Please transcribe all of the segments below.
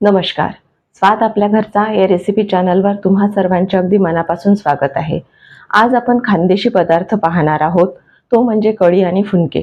नमस्कार. स्वाद आपल्या घरचा या रेसिपी चॅनलवर तुम्हा सर्वांचे अगदी मनापासून स्वागत आहे. आज आपण खानदेशी पदार्थ पाहणार आहोत. तो म्हणजे कढी आणि फुंडके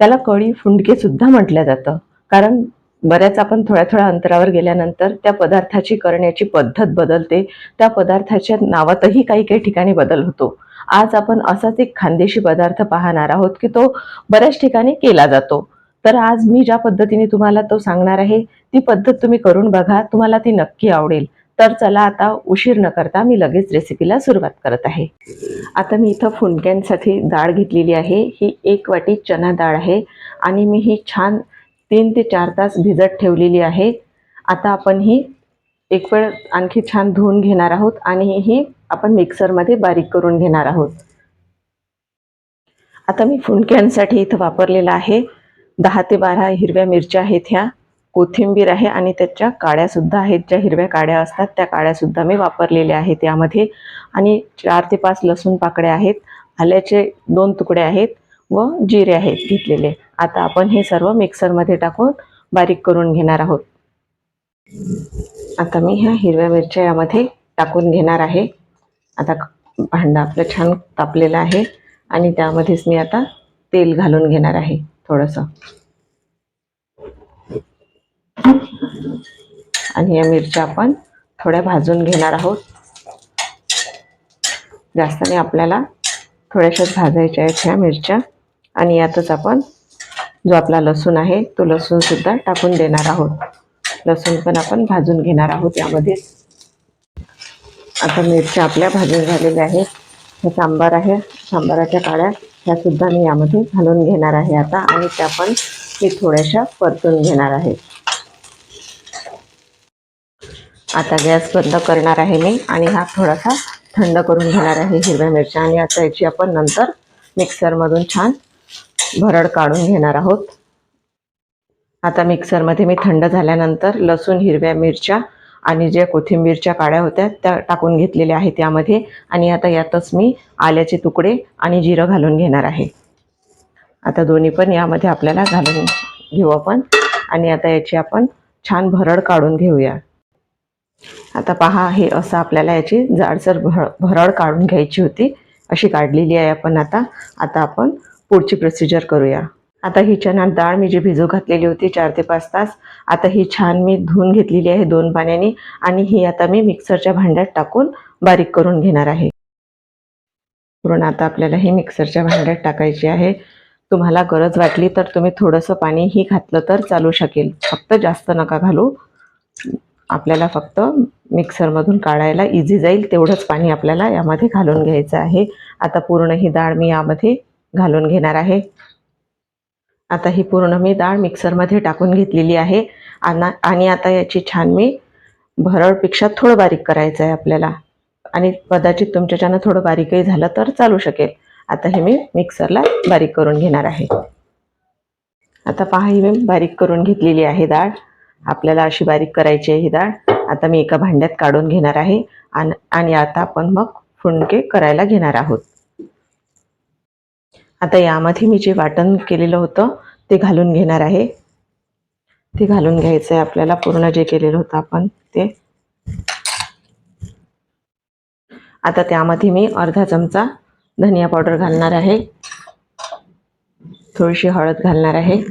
त्याला कढी फुंडके सुद्धा म्हटलं जातं. कारण बऱ्याच आपण थोड्या थोड्या अंतरावर गेल्यानंतर त्या पदार्थाची करण्याची पद्धत बदलते. त्या पदार्थाच्या नावातही काही काही ठिकाणी बदल होतो. आज आपण असाच एक खानदेशी पदार्थ पाहणार आहोत की तो बऱ्याच ठिकाणी केला जातो. तर आज मी ज्या पद्धतीने तुम्हाला तो सांगणार आहे ती पद्धत तुम्ही करून बघा तुम्हाला ती नक्की आवडेल. तर चला आता उशीर न करता मी लगेच रेसिपीला सुरुवात करत आहे. आता मी इथं फुणक्यांसाठी डाळ घेतलेली आहे. ही एक वाटी चना डाळ आहे आणि मी ही छान तीन ते चार तास भिजत ठेवलेली आहे. आता आपण ही एक वेळ आणखी छान धुवून घेणार आहोत आणि ही आपण मिक्सरमध्ये बारीक करून घेणार आहोत. आता मी फुणक्यांसाठी इथं वापरलेला आहे. दहा ते बारा हिरव्या मिरच्या आहेत ह्या. कोथिंबीर आहे आणि त्याच्या काड्यासुद्धा आहेत. ज्या हिरव्या काड्या असतात त्या काड्यासुद्धा मी वापरलेल्या आहेत यामध्ये. आणि चार ते पाच लसूण पाकड्या आहेत. आल्याचे दोन तुकडे आहेत व जिरे आहेत घेतलेले. आता आपण हे सर्व मिक्सरमध्ये टाकून बारीक करून घेणार आहोत. आता मी ह्या हिरव्या मिरच्या यामध्ये टाकून घेणार आहे. आता भांडं आपलं छान तापलेलं आहे. आणि त्यामध्येच मी आता तेल घालून घेणार आहे. थोडंसं. आणि या मिरच्या आपण थोड्या भाजून घेणार आहोत. जास्त नाही आपल्याला थोड्याशाच भाजायच्या आहेत ह्या मिरच्या. आणि यातच आपण जो आपला लसूण आहे तो लसूण सुद्धा टाकून देणार आहोत. लसूण पण आपण भाजून घेणार आहोत यामध्ये. आता मिरच्या आपल्या भाजून झालेल्या आहेत. हे सांबार आहे सांबाराच्या काळ्या. ह्या सुद्धा मी यामध्ये घालून घेणार आहे आता आणि त्या पण मी थोड्याशा परतून घेणार आहे. आता गॅस बंद करणार आहे मी आणि हा थोडासा थंड करून घेणार आहे हिरव्या मिरच्या आणि आता याची आपण नंतर मिक्सरमधून छान भरड काढून घेणार आहोत. आता मिक्सरमध्ये मी थंड झाल्यानंतर लसूण हिरव्या मिरच्या आणि ज्या कोथिंबीरच्या काड्या होत्या त्या टाकून घेतलेल्या आहेत यामध्ये. आणि आता यातच मी आल्याचे तुकडे आणि जिरं घालून घेणार आहे. आता दोन्ही पण यामध्ये आपल्याला घालून घेऊ आपण. आणि आता याची आपण छान भरड काढून घेऊया. आता पहा हे असं आपल्याला याची जाडसर भर भरड काढून घ्यायची होती. अशी काढलेली आहे आपण आता. आता आपण पुढची प्रोसिजर करूया. आता ही चना डाळ मी जी भिजू घातलेली होती चार ते पाच तास आता ही छान मी धुवून घेतलेली आहे दोन पाण्याने आणि ही आता मी मिक्सरच्या भांड्यात टाकून बारीक करून घेणार आहे. पूर्ण आता आपल्याला ही मिक्सरच्या भांड्यात टाकायची आहे. तुम्हाला गरज वाटली तर तुम्ही थोडंसं पाणीही घातलं तर चालू शकेल. फक्त जास्त नका घालू. आपल्याला फक्त मिक्सरमधून काढायला इझी जाईल तेवढंच पाणी आपल्याला यामध्ये घालून घ्यायचं आहे. आता पूर्ण ही डाळ मी यामध्ये घालून घेणार आहे. आता ही पूर्ण मी डाळ मिक्सरमध्ये टाकून घेतलेली आहे. आणि आणि आता याची छान मी भरडपेक्षा थोडं बारीक करायचं आहे आपल्याला. आणि कदाचित तुमच्याच्यानं थोडं बारीकही झालं तर चालू शकेल. आता हे मी मिक्सरला बारीक करून घेणार आहे. आता पहा ही मी बारीक करून घेतलेली आहे डाळ. आपल्याला अशी बारीक करायची आहे ही डाळ. आता मी एका भांड्यात काढून घेणार आहे. आणि आणि आता आपण मग फुंडके करायला घेणार आहोत. आता यामध्ये मी जे वाटण केलेलं होतं ते घालून घेणार आहे. ते घालून घ्यायचं आहे आपल्याला पूर्ण जे केलेलं होतं आपण ते. आता त्यामध्ये मी अर्धा चमचा धनिया पावडर घालणार आहे. थोडीशी हळद घालणार आहे.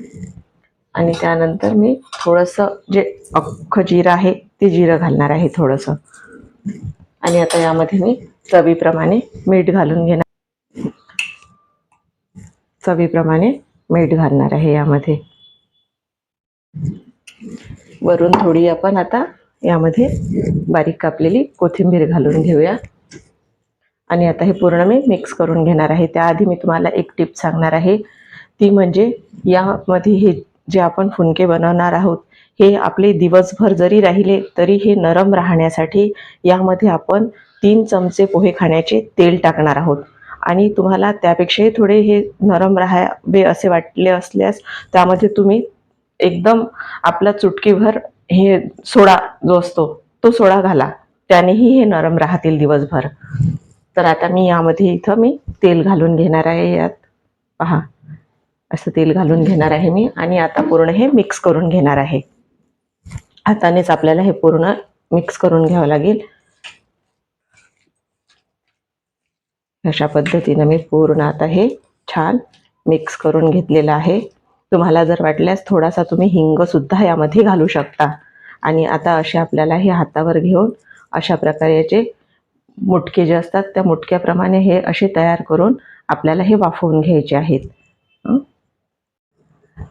आणि त्यानंतर मी थोडंसं जे अख्खं जिरं आहे ते जिरं घालणार आहे थोडंसं. आणि आता यामध्ये मी चवीप्रमाणे मीठ घालून घेणार चवीप्रमाणे मीठ घालणार आहे यामध्ये. वरून थोडी आपण आता यामध्ये बारीक कापलेली कोथिंबीर घालून घेऊया. आणि आता हे पूर्ण मी मिक्स करून घेणार आहे. त्याआधी मी तुम्हाला एक टिप सांगणार आहे. ती म्हणजे यामध्ये हे जे आपण फुनके बनवणार आहोत हे आपले दिवसभर जरी राहिले तरी हे नरम राहण्यासाठी यामध्ये आपण तीन चमचे पोहे खाण्याचे तेल टाकणार आहोत. आणि तुम्हाला त्यापेक्षाही थोडे हे नरम राहावे असे वाटले असल्यास त्यामध्ये तुम्ही एकदम आपला चुटकीभर हे सोडा जो असतो तो सोडा घाला. त्यानेही हे नरम राहतील दिवसभर. तर आता मी यामध्ये इथं मी तेल घालून घेणार आहे यात. पहा असं तेल घालून घेणार आहे मी आणि आता पूर्ण हे मिक्स करून घेणार आहे. हातानेच आपल्याला हे पूर्ण मिक्स करून घ्यावं लागेल. अशा पद्धतीनं मी पूर्ण आता हे छान मिक्स करून घेतलेलं आहे. तुम्हाला जर वाटल्यास थोडासा तुम्ही हिंगसुद्धा यामध्ये घालू शकता. आणि आता असे आपल्याला हे हातावर घेऊन अशा प्रकारे याचे मुटके जे असतात त्या मुटक्याप्रमाणे हे असे तयार करून आपल्याला हे वाफवून घ्यायचे आहेत.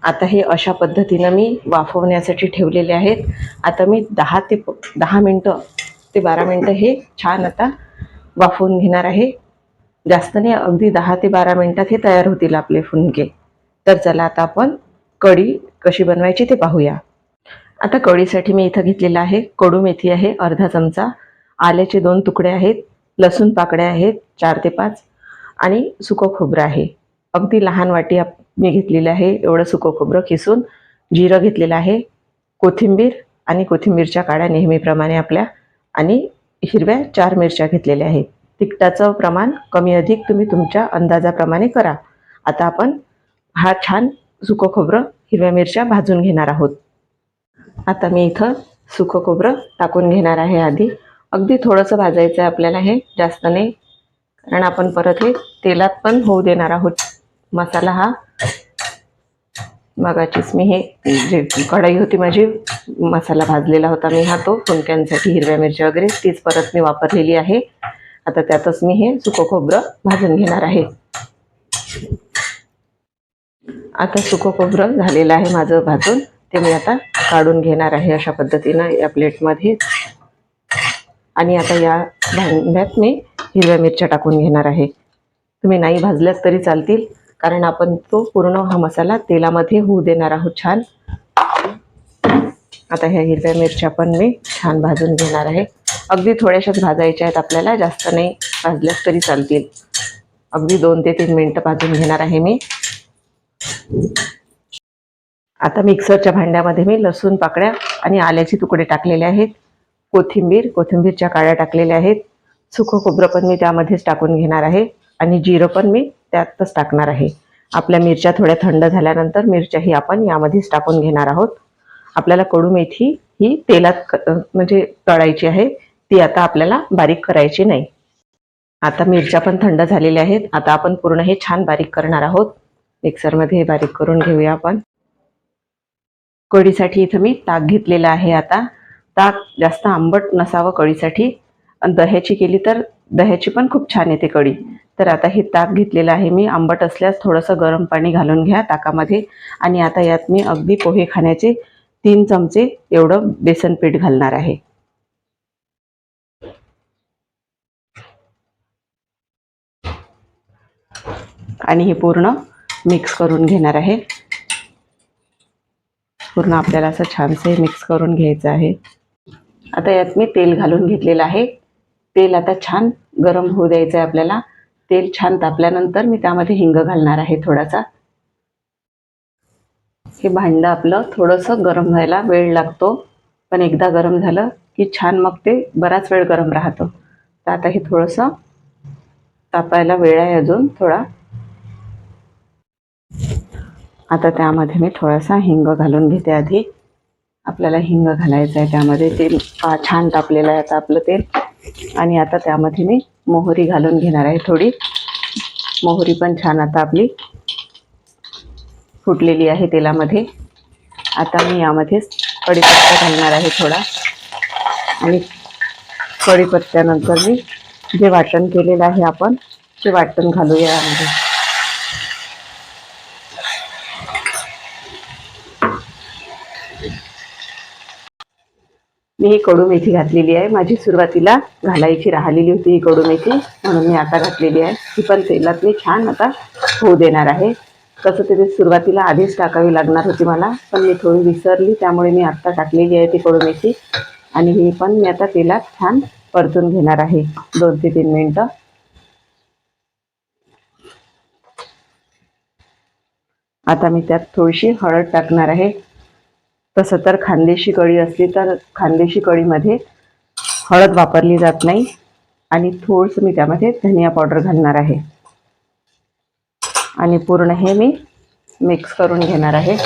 आता हे अशा पद्धतीनं मी वाफवण्यासाठी ठेवलेले आहेत. आता मी दहा ते प- दहा मिनटं ते बारा मिनटं हे छान आता वाफवून घेणार आहे. जास्त नाही अगदी दहा ते बारा मिनिटात हे तयार होतील आपले फुनके. तर चला आता आपण कढी कशी बनवायची ते पाहूया. आता कढीसाठी मी इथं घेतलेलं आहे कडू मेथी आहे अर्धा चमचा. आल्याचे दोन तुकडे आहेत लसूण पाकड्या आहेत चार ते पाच. आणि सुकं खोबरं आहे. अगदी लहान वाटी मी घेतलेली आहे एवढं सुकं खोबरं किसून जिरं घेतलेलं आहे. कोथिंबीर आणि कोथिंबीरच्या काड्या नेहमीप्रमाणे आपल्या आणि हिरव्या चार मिरच्या घेतलेल्या आहेत. तिखटाचं प्रमाण कमी अधिक तुम्ही तुमच्या अंदाजाप्रमाणे करा. आता आपण हा छान सुकं खोबरं हिरव्या मिरच्या भाजून घेणार आहोत. आता मी इथं सुकं खोबरं टाकून घेणार आहे आधी. अगदी थोडंसं भाजायचं आहे आपल्याला हे जास्त नाही. कारण आपण परत हे तेलात पण होऊ देणार आहोत. मसाला हा. मगाचीच मी हे जे कढई होती माझी मसाला भाजलेला होता मी हा तो फुंक्यांसाठी हिरव्या मिरच्या वगैरे तीच परत मी वापरलेली आहे. आता त्यातच मी हे सुकं खोबरं भाजून घेणार आहे. आता सुकं खोबरं झालेलं आहे माझं भाजून. ते मी आता काढून घेणार आहे अशा पद्धतीनं या प्लेटमध्ये. आणि आता या भांड्यात मी हिरव्या मिरच्या टाकून घेणार आहे. तुम्ही नाही भाजल्यास तरी चालतील कारण आपण तो पूर्ण हा मसाला तेलामध्ये होऊ देणार आहोत छान. आता ह्या हिरव्या मिरच्या पण मी छान भाजून घेणार आहे. अगदी थोड्याशाच भाजायच्या आहेत आपल्याला जास्त नाही भाजल्यास तरी चालतील. अगदी दोन ते तीन मिनटं भाजून घेणार आहे मी. आता मिक्सरच्या भांड्यामध्ये मी लसूण पाकळ्या आणि आल्याचे तुकडे टाकलेले आहेत. कोथिंबीर कोथिंबीरच्या काळ्या टाकलेल्या आहेत. सुकं खोबरं पण मी त्यामध्येच टाकून घेणार आहे आणि जिरं पण मी त्यातच टाकणार आहे. आपल्या मिरच्या थोड्या थंड झाल्यानंतर मिरच्याही आपण यामध्येच टाकून घेणार आहोत. आपल्याला कडू मेथी ही तेलात म्हणजे तळायची आहे. ती आता आपल्याला बारीक करायची नाही. आता मिरच्या पण थंड झालेल्या आहेत. आता आपण पूर्ण हे छान बारीक करणार आहोत. मिक्सरमध्ये हे बारीक करून घेऊया आपण. कढीसाठी इथं मी ताक घेतलेलं आहे आता. ताक जास्त आंबट नसावं कढीसाठी. आणि दह्याची केली तर दह्याची पण खूप छान येते कढी. तर आता हे ताक घेतलेलं आहे मी. आंबट असल्यास थोडंसं गरम पाणी घालून घ्या ताकामध्ये. आणि आता यात मी अगदी पोहे खाण्याचे तीन चमचे एवढं बेसन पीठ घालणार आहे. आणि हे पूर्ण मिक्स करून घेणार आहे. पूर्ण आपल्याला असं छानसं हे मिक्स करून घ्यायचं आहे. आता यात मी तेल घालून घेतलेलं आहे. तेल आता छान गरम होऊ द्यायचं आहे आपल्याला. तेल छान तापल्यानंतर मी त्यामध्ये हिंग घालणार आहे थोडासा. हे भांडं आपलं थोडंसं गरम व्हायला वेळ लागतो. पण एकदा गरम झालं की छान मग ते बराच वेळ गरम राहतं. तर आता हे थोडंसं तापायला वेळ आहे अजून थोडा. आता त्यामध्ये मी थोडासा हिंग घालून घेते आधी. आपल्याला हिंग घालायचं आहे त्यामध्ये. तेल छान तापलेलं आहे आता आपलं तेल. आणि आता त्यामध्ये मी मोहरी घालून घेणार आहे थोडी. मोहरी पण छान आता आपली फुटलेली आहे तेलामध्ये. आता मी यामध्येच कढीपत्ता घालणार आहे थोडा. आणि कढीपत्त्यानंतर मी जे वाटण केलेलं आहे आपण ते वाटण घालूया यामध्ये. मी ही कडू मेथी घातलेली आहे. माझी सुरुवातीला घालायची राहिलेली होती ही कडू मेथी म्हणून मी आता घातलेली आहे. ही पण तेलात मी छान आता होऊ देणार आहे. तसं तिथे सुरुवातीला आधीच टाकावी लागणार होती मला पण मी थोडी विसरली त्यामुळे मी आत्ता टाकलेली आहे ती कडू मेथी. आणि ही पण मी आता तेलात छान परतून घेणार आहे दोन ते तीन मिनटं. आता मी त्यात थोडीशी हळद टाकणार आहे. तसं तर खानदेशी कढी असली तर खानदेशी कढीमध्ये हळद वापरली जात नाही. आणि थोडंसं मी त्यामध्ये धनिया पावडर घालणार आहे. आणि पूर्ण हे मी मिक्स करून घेणार आहे.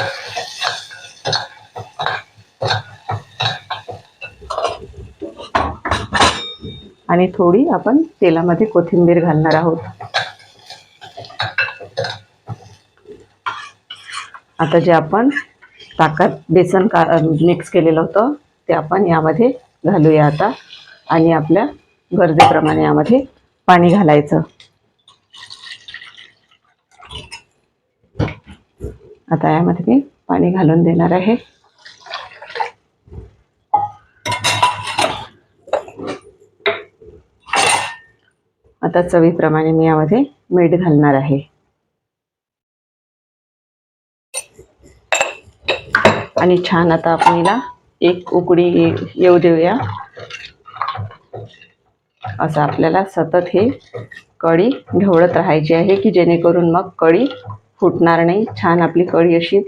आणि थोडी आपण तेलामध्ये कोथिंबीर घालणार आहोत. आता जे आपण ताकात बेसन का मिक्स केलेलं होतं. ते आपण यामध्ये घालूया आता. आणि आपल्या गरजेप्रमाणे यामध्ये पाणी घालायचं. आता यामध्ये मी पाणी घालून देणार आहे. आता चवीप्रमाणे मी यामध्ये मीठ घालणार आहे. आणि छान आता आपण हिला एक उकडी येऊ देऊया. असं आपल्याला सतत हे कढी ढवळत राहायची आहे की जेणेकरून मग कढी फुटणार नाही. छान आपली कढी अशी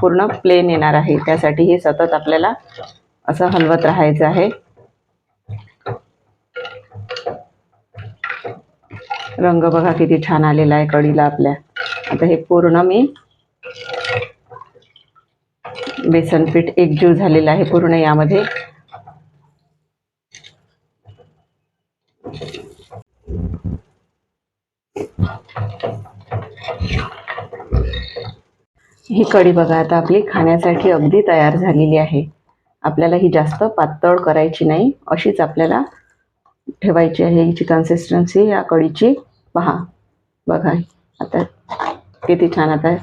पूर्ण प्लेन येणार आहे. त्यासाठी हे सतत आपल्याला असं हलवत राहायचं आहे. रंग बघा किती छान आलेला आहे कढीला आपल्या. आता हे पूर्ण मी बेसन पीठ एकजीव झालेलं आहे पूर्ण यामध्ये. ही कढी बघा आता आपली खाण्यासाठी अगदी तयार झालेली आहे. आपल्याला ही जास्त पातळ करायची नाही अशीच आपल्याला ठेवायची आहे हिची कन्सिस्टन्सी या कढीची. पहा बघा आता किती छान आता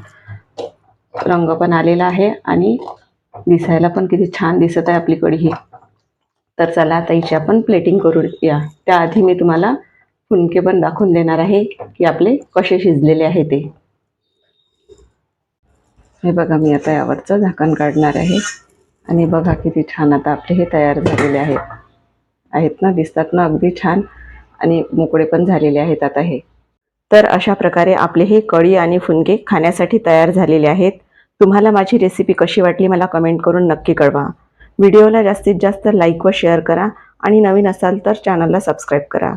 रंग पण आलेला आहे आणि दिसायला पण किती छान दिसत आहे आपली कढी ही. तर चला आता हिची आपण प्लेटिंग करूया. त्याआधी मी तुम्हाला फुनके पण दाखवून देणार आहे की आपले कसे शिजलेले आहे ते. हे बघा मी आता यावरचं झाकण काढणार आहे. आणि बघा किती छान आता आपले हे तयार झालेले आहेत. आहेत ना दिसतात ना अगदी छान. आणि मोकळे पण झालेले आहेत आता हे. तर अशा प्रकारे आपले हे कळी आणि फुनके खाण्यासाठी तयार झालेले आहेत. तुम्हाला माझी रेसिपी कशी वाटली मला कमेंट करून नक्की कळवा. व्हिडिओला जास्तीत जास्त लाईक व शेअर करा आणि नवीन असाल तर चॅनलला सबस्क्राईब करा.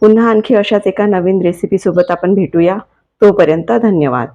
पुन्हा आणखी अशाच एका नवीन रेसिपीसोबत आपण भेटूया. तोपर्यंत धन्यवाद.